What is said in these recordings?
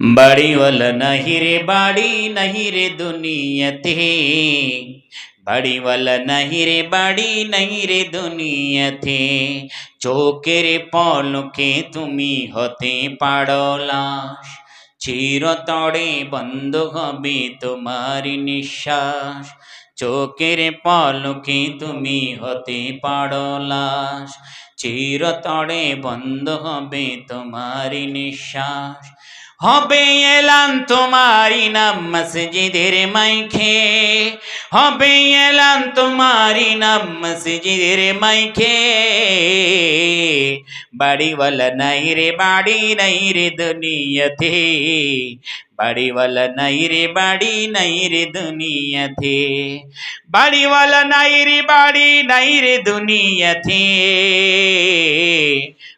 বাড়ি ওয়ালা নাহি রে বাড়ি নাহি রে দুনিয়াতে বাড়িওয়ালা নাহি রে বাড়ি নাহি রে দুনিয়াতে চোখের পলকে তুমি হতে পারো লাশ চিরতরে বন্ধ হবে তোমার নিঃশ্বাস চোখের পলকে তুমি হতে পারো লাশ চিরতরে বন্ধ হবে তোমার নিঃশ্বাস হবে এলান তোমারি নাম মসজিদের মাইখে হবে এলান তোমারি নাম মসজিদের মাইখে বাড়িওয়ালা নাই রে, বাড়ি নাই রে দুনিয়াতে। বাড়িওয়ালা নাই রে, বাড়ি নাই রে দুনিয়াতে। বাড়িওয়ালা নাই রে, বাড়ি নাই রে দুনিয়াতে।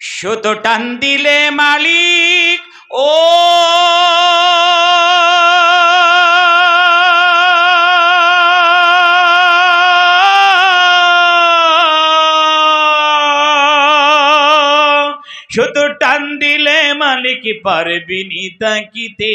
সুতো টান দিলে মালিক ও সুতো টান দিলে মালিক পারবি নি তাকিতে।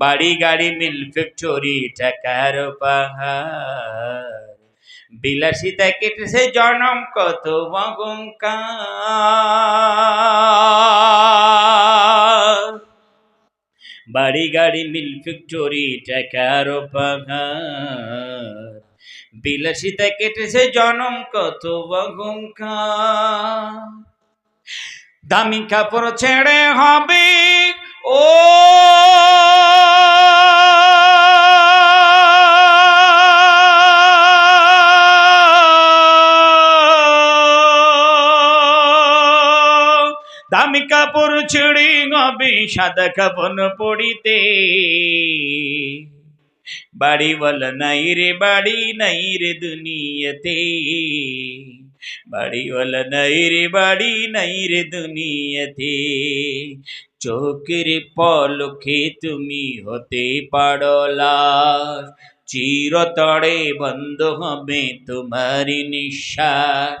বাড়ি গাড়ি মিল ফ্যাক্টরি টাকার পাহাড় বিলাসিতা কেটেছে জনম কত অহংকার। বাড়ি গাড়ি মিল ফ্যাক্টরি টাকার পাহাড় বিলাসিতা কেটেছে জনম কত অহংকার। দামি কাপড় ছেড়ে হবে ও দামি কাপড় ছেড়ে হবে সাদা কাপড় পড়িতে বাড়িওয়ালা নাই রে, বাড়ি নাই রে দুনিয়াতে। বাড়িওয়ালা নাই রে, বাড়ি নাই রে দুনিয়াতে। চোখের পলকে তুমি হতে পারো লাশ। চিরতরে বন্ধ হবে তোমার নিঃশ্বাস।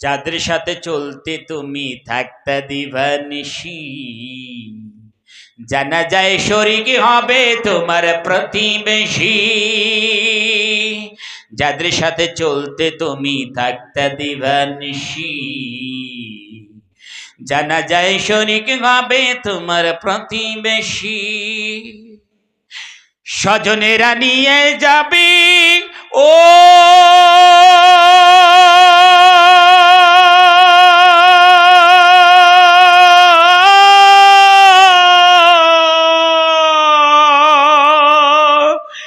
যাদের সাথে চলতে তুমি থাকতে দিবানিসি জানা যায় শরিক হবে তোমার প্রতিবেশী। যাদের সাথে চলতে তুমি থাকতে দিবানিসি জানা যায় শরিক হবে তোমার প্রতিবেশী। স্বজনেরা নিয়ে যাবে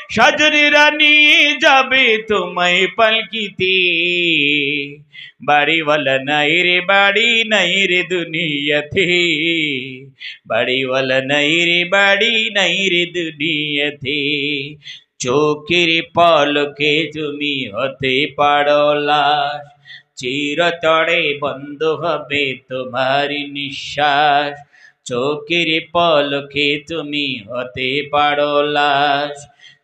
ও সজনীরা নিয়ে যাবে তোমায় পালকিতে। বাড়িওয়ালা নাই রে বাড়ি, নাই রে দুনিয়াতে। বাড়িওয়ালা নাই রে বাড়ি, নাই রে দুনিয়াতে। চোখের পলকে তুমি হতে পারো লাশ। চিরতরে বন্ধ হবে তোমার নিঃশ্বাস। চোখের পলকে তুমি হতে পারো লাশ।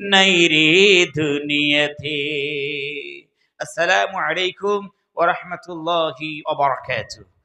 নাই রে দুনিয়াতে। আসসালামু আলাইকুম ওয়া রাহমাতুল্লাহি ওয়া বারাকাতুহু।